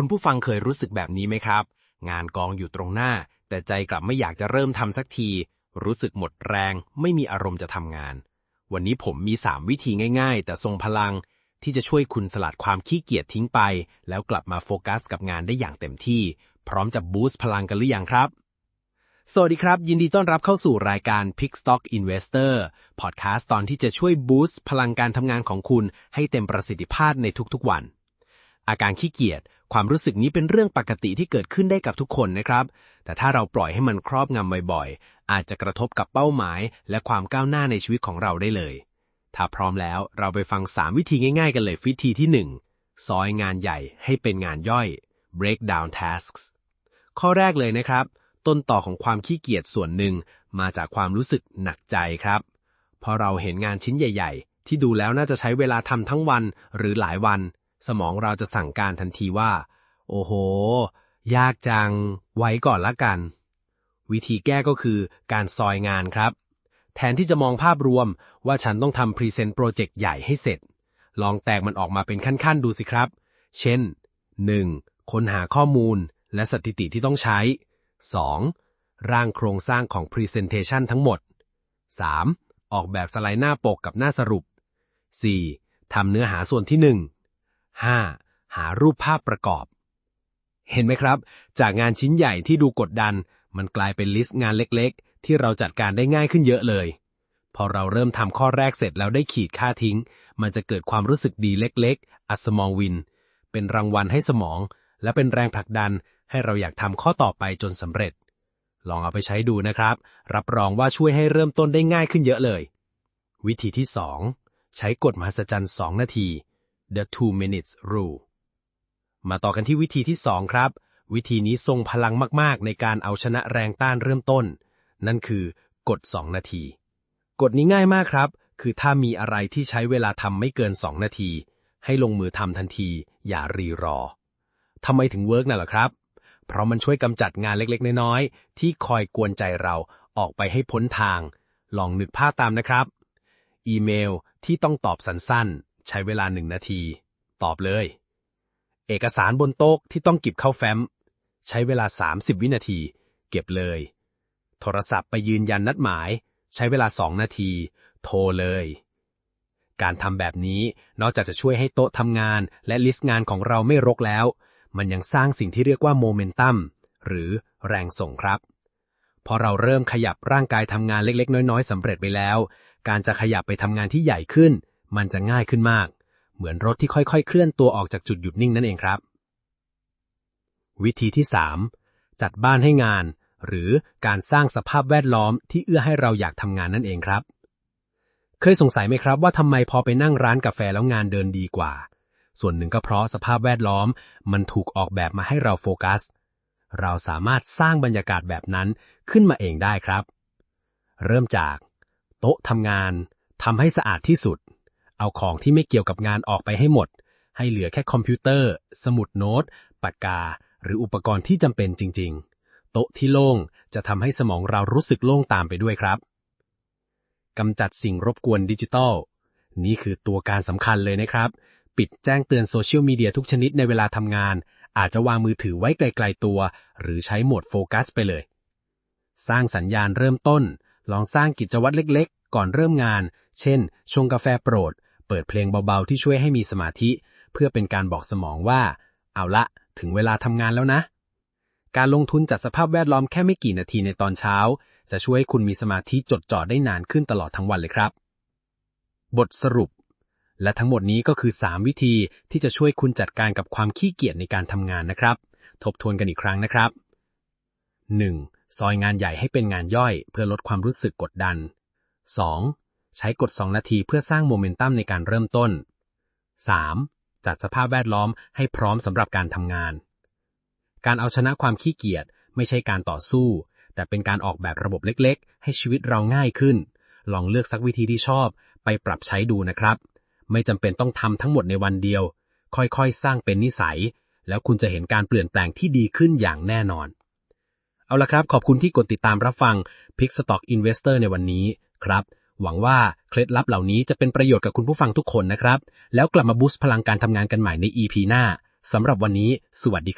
คุณผู้ฟังเคยรู้สึกแบบนี้ไหมครับ งานกองอยู่ตรงหน้า แต่ใจกลับไม่อยากจะเริ่มทำสักที รู้สึกหมดแรง ไม่มีอารมณ์จะทำงาน วันนี้ผมมี 3 วิธีง่ายๆ แต่ทรงพลัง ที่จะช่วยคุณสลัดความขี้เกียจทิ้งไป แล้วกลับมาโฟกัสกับงานได้อย่างเต็มที่ พร้อมจะบูสต์พลังกันหรือยังครับสวัสดีครับ ยินดีต้อนรับเข้าสู่รายการ Pick Stock Investor พอดแคสต์ตอนที่จะช่วยบูสต์พลังการทำงานของคุณให้เต็มประสิทธิภาพในทุกๆวัน อาการขี้เกียจ ความรู้สึกนี้เป็นเรื่องปกติที่เกิดขึ้นได้กับทุกคนนะครับ แต่ถ้าเราปล่อยให้มันครอบงำบ่อยๆ อาจจะกระทบกับเป้าหมาย และความก้าวหน้าในชีวิตของเราได้เลย ถ้าพร้อมแล้วเราไปฟัง 3 วิธีง่าย ๆ กันเลยวิธีที่ 1 ซอยงานใหญ่ให้เป็นงานย่อย break down tasks ข้อแรกเลยนะครับ ต้นต่อของความขี้เกียจส่วนหนึ่งมาจากความรู้สึกหนักใจครับ พอเราเห็นงานชิ้นใหญ่ ๆ ที่ดูแล้วน่าจะใช้เวลาทำทั้งวันหรือหลายวัน สมองเราจะสั่งการทันทีว่า โอ้โห ยากจัง ไว้ก่อนละกัน วิธีแก้ก็คือการซอยงานครับ แทนที่จะมองภาพรวมว่าฉันต้องทำพรีเซนต์โปรเจกต์ใหญ่ให้เสร็จ ลองแตกมันออกมาเป็นขั้น ๆ ดูสิครับ เช่น 1. ค้นหาข้อมูลและสถิติที่ต้องใช้ 2. ร่างโครงสร้างของ Presentation ทั้งหมด 3. ออกแบบสไลด์หน้าปกกับหน้าสรุป 4. ทำเนื้อหาส่วนที่ 1 5. หารูปภาพประกอบ เห็นไหมครับ จากงานชิ้นใหญ่ที่ดูกดดัน มันกลายเป็นลิสต์งานเล็กๆ ที่เราจัดการได้ง่ายขึ้นเยอะเลย พอเราเริ่มทำข้อแรกเสร็จแล้วได้ขีดค่าทิ้ง มันจะเกิดความรู้สึกดีเล็กๆ อัสมองวิน เป็นรางวัลให้สมอง และเป็นแรงผลักดันให้เราอยากทำข้อต่อไปจนสำเร็จ ลองเอาไปใช้ดูนะครับ รับรองว่าช่วยให้เริ่มต้นได้ง่ายขึ้นเยอะเลย วิธีที่ 2 ใช้กฎมหัศจรรย์ 2 นาที the two minutes rule มาต่อกันที่วิธีที่ 2 ครับ วิธีนี้ทรงพลังมาก ๆ ในการเอาชนะแรงต้านเริ่มต้น นั่นคือกฎ2นาที กฎนี้ง่ายมากครับ คือถ้ามีอะไรที่ใช้เวลาทำไม่เกิน 2 นาที ให้ลงมือทำทันที อย่ารีรอทำไมถึงเวิร์กน่ะล่ะครับ เพราะมันช่วยกำจัดงานเล็กๆ น้อยๆ ที่คอยกวนใจเราออกไปให้พ้นทาง ลองนึกภาพตามนะครับ อีเมลที่ต้องตอบสั้นๆ ใช้เวลาหนึ่งนาที ตอบเลย เอกสารบนโต๊ะที่ต้องเก็บเข้าแฟ้ม ใช้เวลา 30 วินาที เก็บเลย โทรศัพท์ไปยืนยันนัดหมาย ใช้เวลา2นาที โทรเลย การทำแบบนี้นอกจากจะช่วยให้โต๊ะทำงาน และลิสต์งานของเราไม่รกแล้ว มันยังสร้างสิ่งที่เรียกว่าโมเมนตัมหรือแรงส่งครับพอเราเริ่มขยับร่างกายทำงานเล็กๆ น้อยๆสำเร็จไปแล้ว การจะขยับไปทำงานที่ใหญ่ขึ้น มันจะง่ายขึ้นมาก เหมือนรถที่ค่อยๆ เคลื่อนตัวออกจากจุดหยุดนิ่งนั่นเองครับ วิธีที่ 3 จัดบ้านให้งาน หรือการสร้างสภาพแวดล้อมที่เอื้อให้เราอยากทำงานนั่นเองครับ เคยสงสัยไหมครับว่าทำไมพอไปนั่งร้านกาแฟแล้วงานเดินดีกว่า ส่วนหนึ่งก็เพราะสภาพแวดล้อม มันถูกออกแบบมาให้เราโฟกัส เราสามารถสร้างบรรยากาศแบบนั้นขึ้นมาเองได้ครับ เริ่มจาก โต๊ะทำงานทำให้สะอาดที่สุด เอาของที่ไม่เกี่ยวกับงานออกไปให้หมด ให้เหลือแค่คอมพิวเตอร์ สมุดโน้ต ปากกา หรืออุปกรณ์ที่จำเป็นจริง ๆ โต๊ะที่โล่งจะทำให้สมองเรารู้สึกโล่งตามไปด้วยครับกำจัดสิ่งรบกวนดิจิทัล นี่คือตัวการสำคัญเลยนะครับ ปิดแจ้งเตือนโซเชียลมีเดียทุกชนิดในเวลาทำงาน อาจจะวางมือถือไว้ไกลๆตัว หรือใช้โหมดโฟกัสไปเลย สร้างสัญญาณเริ่มต้น ลองสร้างกิจวัตรเล็กๆ ก่อนเริ่มงาน เช่น ชงกาแฟโปรด เปิดเพลงเบาๆที่ช่วยให้มีสมาธิ เพื่อเป็นการบอกสมองว่า เอาละ ถึงเวลาทำงานแล้วนะ การลงทุนจัดสภาพแวดล้อมแค่ไม่กี่นาทีในตอนเช้า จะช่วยให้คุณมีสมาธิจดจ่อได้นานขึ้นตลอดทั้งวันเลยครับ บทสรุป และทั้งหมดนี้ก็คือ 3 วิธีที่จะช่วยคุณจัดการกับความขี้เกียจในการทำงานนะครับ ทบทวนกันอีกครั้งนะครับ 1. ซอยงานใหญ่ให้เป็นงานย่อย เพื่อลดความรู้สึกกดดัน 2. ใช้กด 2 นาทีเพื่อสร้างโมเมนตัมในการเริ่มต้น 3. จัดสภาพแวดล้อมให้พร้อมสำหรับการทำงาน การเอาชนะความขี้เกียจไม่ใช่การต่อสู้ แต่เป็นการออกแบบระบบเล็กๆ ให้ชีวิตเราง่ายขึ้น ลองเลือกสักวิธีที่ชอบ ไปปรับใช้ดูนะครับ ไม่จำเป็นต้องทำทั้งหมดในวันเดียว ค่อยๆ สร้างเป็นนิสัย แล้วคุณจะเห็นการเปลี่ยนแปลงที่ดีขึ้นอย่างแน่นอน เอาละครับ ขอบคุณที่กดติดตามรับฟัง Pick Stock Investor ในวันนี้ครับ หวังว่าเคล็ดลับเหล่านี้จะเป็นประโยชน์กับคุณผู้ฟังทุกคนนะครับ แล้วกลับมาบูสต์พลังการทำงานกันใหม่ใน EP หน้าสำหรับวันนี้ สวัสดีครับ